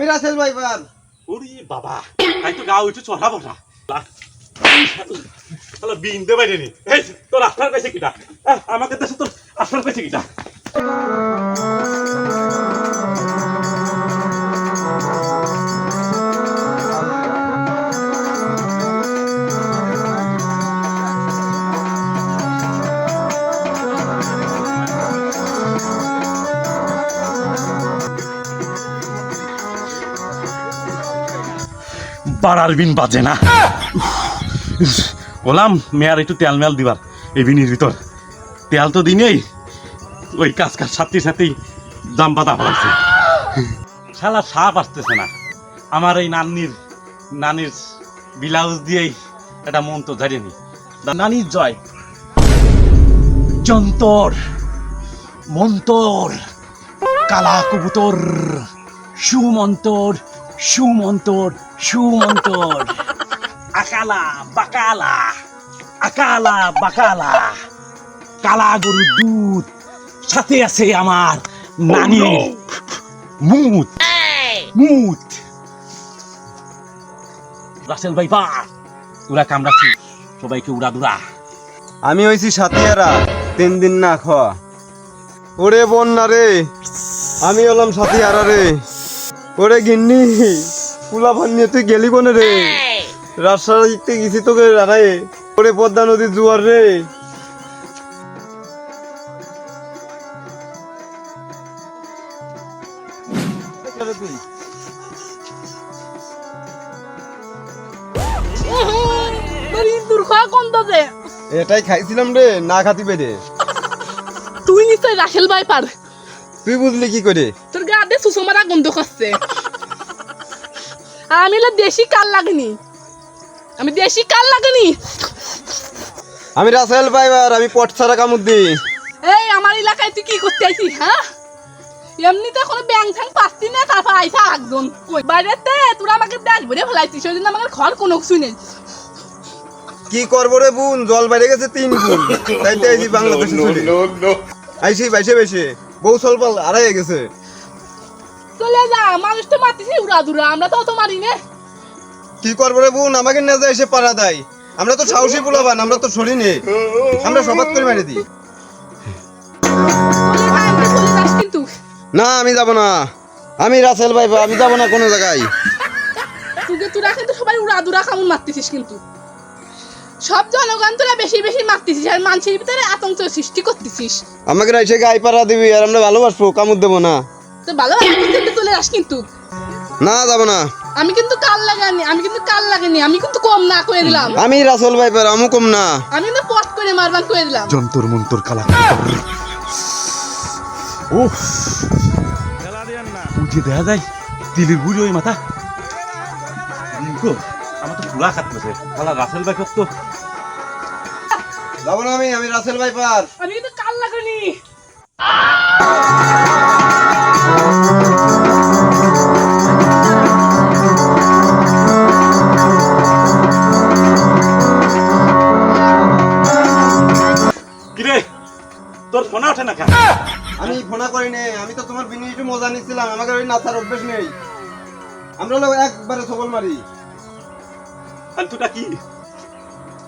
আমি Russell viper ওরে বাবা তাই তো গাও উঠে চড়া বসা। তাহলে বিন দে বাইরে নি। এই, তোর আফটার পেয়েছে কিটা? আমাকে দেশে তোর আফটার পেয়েছে কিটা? বাড়ার বিন বাজে না। বললাম, মেয়ার, একটু তেল মেল দিবার এই বিনির ভিতর। তেল তো দিনেই, ওই কাজ কাজ সাথে সাথেই দাম বাদা পড়াচ্ছে শালা সাপ আসতেছে না। আমার এই নানির নানির ব্লাউজ দিয়েই একটা মন তো ঝাড়িয়ে নি। নানির জয়। যন্তর, মন্তর, কালা কবুতর, সুমন্তর সুমন্তর। সুমন্তর আকালা বাকালা আকালা বাকালা। কালা গরুর দুধ সাথে আছে আমার নানির মুত। মুত। রাসেল ভাই বা উড়া কামড়াচ্ছি। সবাইকে উড়া দুরা আমি হইছি সাথিয়ারা তিন দিন না খাওয়া ওরে বন্যা রে আমি হলাম সাথিয়ারা রে। ওরে গিন্নি। পুলা নিয়ে তুই গেলি কোনে রে? রাজশাহীতে গেছি তোকে রাখায় পদ্মা নদীর জোয়ার রে। তুই এটাই খাইছিলাম রে না খাতি পেরে তুই নিশ্চয় রাখেল বাইপার তুই বুঝলি কি করে? তোর গা দিয়ে সুসো মারা গন্ধ খাচ্ছে আমি হলো দেশি কাল লাগেনি। আমি দেশি কাল লাগেনি। আমি রাসেল পাইবার আমি পট ছাড়া কামুর এই আমার এলাকায় তুই কি করতে আইছিস হ্যাঁ? এমনিতে কোনো ব্যাং ফ্যাং পাচ্ছি না তারপর আইসা একজন কই বাইরেতে তোরা আমাকে দেখ বলে ফেলাইছিস ওই জন্য আমাকে ঘর কোনো কিছু নেই। কি করব রে বোন? জল বাইরে গেছে তিন গুণ। তাইতে আইছি বাংলাদেশে চলে। আইসি বাইসে বেশে বউ সলপাল আড়াই গেছে। চলে যা মানুষ তো মারতেছি উড়া দুরা আমরা তো অত মারি না। কি করব রে বোন? আমাকে নেজা এসে পাড়া দেয়। আমরা তো সাহসী পোলাবান আমরা তো সরি নে। আমরা সবাত করে মেরে দিই। কিন্তু না আমি যাব না। আমি রাসেল ভাই আমি যাব না কোনো জায়গায়। তোকে তোরা কিন্তু সবাই উড়া দুরা খামুন মারতেছিস কিন্তু। সব জনগণ তোরা বেশি বেশি মারতেছিস আর মানুষের ভিতরে আতঙ্ক সৃষ্টি করতেছিস। আমাকে এসে গায়ে পাড়া দিবি আর আমরা ভালোবাসবো কামড় দেবো না। তো ভালো কিন্তু চলে যাস কিন্তু। না যাব না। আমি কিন্তু কাল লাগানি আমি কিন্তু কাল লাগেনি আমি কিন্তু কম না করে দিলাম। আমি রাসেল ভাই পার আমু কম না। আমি কিন্তু পট করে মারবান করে দিলাম। জন্তুর মন্তুর কালা। ও উঠে দেখা যায় দিলির বুড়ি ওই মাথা। গো, আমার তো পুরা খাচ্ছে কালা রাসেল বাইক তো যাব না আমি আমি রাসেল ভাই পার আমি কিন্তু কাল লাগানি তোর ফোন ওঠে না কেন? আমি ফোনা করি নে আমি তো তোমার বিনি একটু মজা নিচ্ছিলাম আমাকে ওই নাচার অভ্যেস নেই। আমরা হলো একবারে সবল মারি। আর তুটা কি?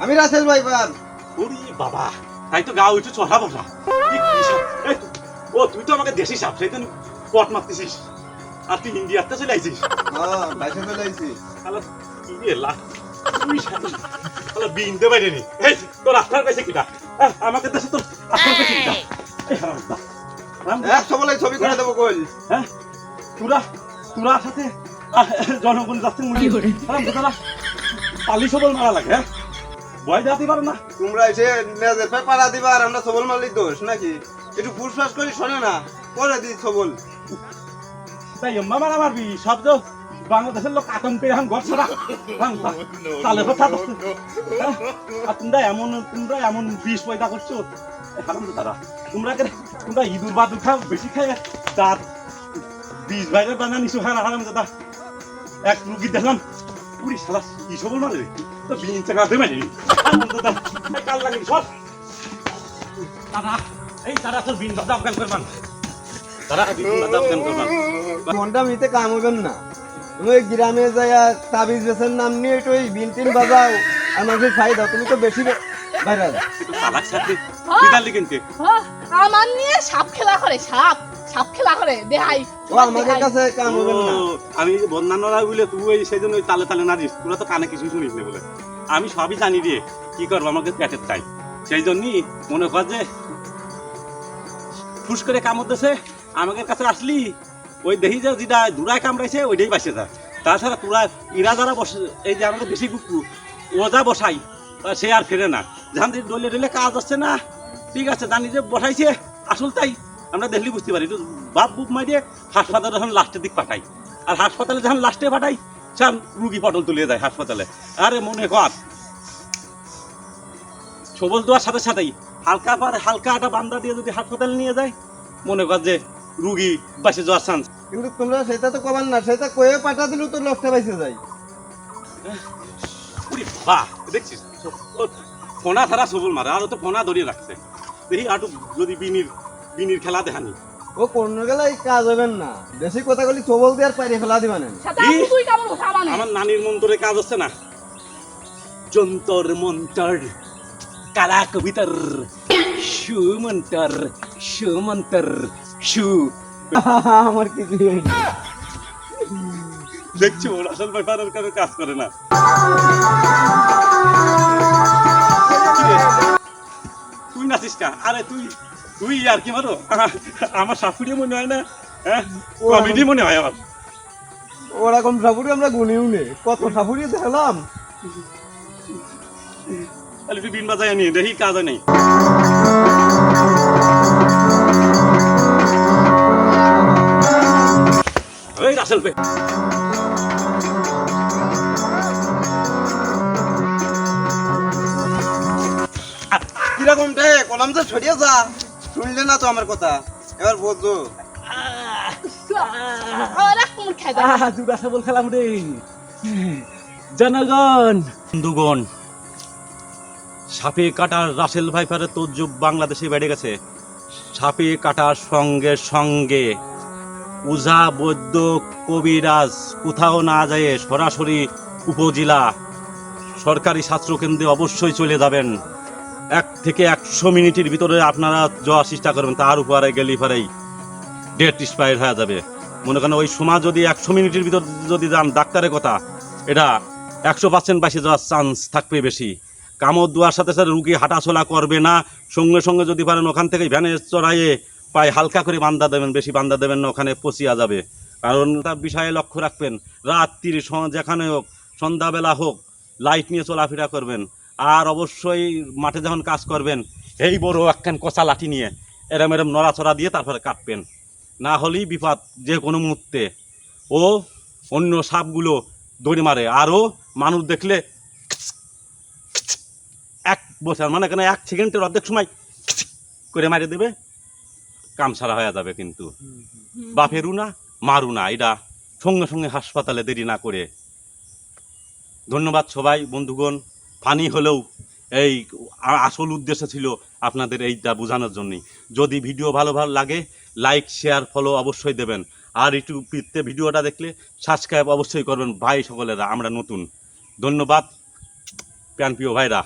আমি রাসেল ভাই পার। ওরে বাবা তাই তো গা উঠে চড়া বসা। ও তুই তো আমাকে দেশি সাপ জন্য পট মারতেছিস। আর তুই ইন্ডিয়াতে চলে আইছিস? হ্যাঁ বাইসে চলে আইছি। শালা কি রে লা তুই শালা শালা বিন দে বাইরে নি। এই তোর আফটার পেয়েছে কিটা? আমাকে দেশে তোর এই! হারামদা হারামদা এক ছবি করে দেবো কই? হ্যাঁ? তোরা তোরা সাথে জনগণ যাচ্ছে মুড়ি। হারাম দাদা পালি সবল মারা লাগে হ্যাঁ? ভয় যাতে পারে না। তোমরা এসে নেজের পে পাড়া দিবা আর আমরা সবল মারলি দোষ নাকি? একটু ফুসফাস করি শোনে না। করে দিই সবল। তাই মারা মারবি সব তো বাংলাদেশের লোক আতঙ্কে এখন ঘর ছাড়া তালে কথা। হ্যাঁ? আর তোমরা এমন তোমরা এমন বিষ পয়দা করছ হারাম তারা তোমরা তোমরা ইঁদুর বাদুর খাও বেশি খাই তার বিষ বাইরে বানা নিছো হ্যাঁ হারাম দাদা এক রুগী দেখলাম পুরি সারা মারে রে? তো বিন চাকা দে মারি দাদা কাল লাগে সব দাদা এই তারা তোর বিন দাদা আফগান করবান তারা বিন দাদা আফগান করবান ফোনটা নিতে কাম হইবেন না ওই গ্রামে যাইয়া তাবিজ বেছের নাম নিয়ে একটু ওই বিনটিন বাজাও। মানুষের খাই দাও তুমি তো বেশি ভাইরাল। আমার নিয়ে সাপ খেলা করে সাপ সাপ খেলা করে দেখাই। ও আমাদের কাছে কাম হবে না। আমি বলে তুই ওই সেই জন্য ওই তালে তালে না দিস তোরা তো কানে কিছু শুনিস না বলে। আমি সবই জানি রে কি করব আমাকে পেটের চাই সেই জন্যই মনে কর যে ফুস করে কামড় দিছে আমাদের কাছে আসলি। ওই দেখি যে যেটা দূরায় কামড়াইছে, ওইটাই বাসে যা তাছাড়া তোরা ইরা যারা বসে, এই যে আমাদের বেশি কুকু ও যা বসাই সে আর ফেরে না। যখন দেখি ডলে ডলে কাজ হচ্ছে না। ঠিক আছে, জানি যে বসাইছে, আসল তাই। আমরা দেখলি বুঝতে পারি বাপ বুক মারিয়ে হাসপাতালে যখন লাস্টের দিক পাঠাই। আর হাসপাতালে যখন লাস্টে পাঠাই সার রুগী পটল তুলে যায় হাসপাতালে। আরে মনে কর সবল দেওয়ার সাথে সাথেই হালকা পার হালকা একটা বান্দা দিয়ে যদি হাসপাতালে নিয়ে যায়, মনে কর যে রুগী বাসে যাওয়ার চান্স কিন্তু তোমরা সেটা তো কবার না সেটা কয়ে পাঠা দিলেও তো লোকটা পাইছে যাই বাহ দেখছিস? ফোনা ছাড়া সবল মারে আর তো ফোনা ধরিয়ে রাখছে। দেখি আটু যদি বিনির বিনির খেলা দেখানি। ও কোন গেলে কাজ হবেন না। বেশি কথা বলি সবল দিয়ে আর পাইরে ফেলা দিবা না। সাথে আমি তুই কেমন কথা মানে আমার নানির মন্তরে কাজ হচ্ছে না। যন্তর মন্তর কালা কবিতর সু মন্তর সু আমার কিছু দেখছ ওর আসল ব্যাপারের কাছে কাজ করে না। তুই নাচিস কা? আরে তুই তুই আর কি মারো আমার শাশুড়ি মনে হয় না হ্যাঁ? কমেডি মনে হয় আমার। ওরকম সাপুরি আমরা গুনিও নে। কত সাপুরি দেখলাম তাহলে তুই বিন বাজায় নিয়ে দেখি কাজ নেই। রাসেল পে কীরকম রে? কলাম যে ছড়িয়ে যা। শুনলে না তো আমার কথা। এবার খেদা? খেলাম রে। জনগণ। বন্ধুগণ সাপে কাটার রাসেল ভাইফারের তোজ্জুব বাংলাদেশে বেড়ে গেছে। সাপে কাটার সঙ্গে সঙ্গে উজা বৈদ্য কবিরাজ কোথাও না যায় সরাসরি উপজেলা সরকারি ছাত্রকেন্দ্রে অবশ্যই চলে যাবেন। এক থেকে একশো মিনিটের ভিতরে আপনারা যাওয়ার চেষ্টা করবেন, তার উপরে গেলি পরেই ডেট এক্সপায়ার হয়ে যাবে। মনে করেন ওই সময় যদি একশো মিনিটের ভিতর যদি যান, ডাক্তারের কথা, এটা একশো পার্সেন্ট বাসে যাওয়ার চান্স থাকবে বেশি। কামড় দেওয়ার সাথে সাথে রুগী হাঁটাচলা করবে না, সঙ্গে সঙ্গে যদি পারেন ওখান থেকে ভ্যানে চড়াইয়ে পায়ে হালকা করে বান্দা দেবেন, বেশি বান্দা দেবেন না, ওখানে পচিয়া যাবে। কারণ তার বিষয়ে লক্ষ্য রাখবেন রাত্রির যেখানে হোক, সন্ধ্যাবেলা হোক, লাইট নিয়ে চলাফেরা করবেন। আর অবশ্যই মাঠে যখন কাজ করবেন, এই বড় একখান কষা লাঠি নিয়ে এরম এরম নড়াচড়া দিয়ে তারপরে কাটবেন। না হলেই বিপদ যে কোনো মুহূর্তে। ও অন্য সাপগুলো দড়ি মারে, আরও মানুষ দেখলে এক বছর মানে কেন এক সেকেন্ডের অর্ধেক সময় করে মারি দেবে। কাম সারা হয়ে যাবে কিন্তু। বাপেরও না মারু না এটা সঙ্গে সঙ্গে হাসপাতালে দেরি না করে। ধন্যবাদ সবাই বন্ধুগণ। ফানি হলেও এই আসল উদ্দেশ্য ছিল আপনাদের এইটা বোঝানোর জন্যই। যদি ভিডিও ভালো ভালো লাগে লাইক শেয়ার ফলো অবশ্যই দেবেন। আর একটু পিতে ভিডিওটা দেখলে সাবস্ক্রাইব অবশ্যই করবেন ভাই সকলেরা আমরা নতুন। ধন্যবাদ প্যান প্রিয় ভাইরা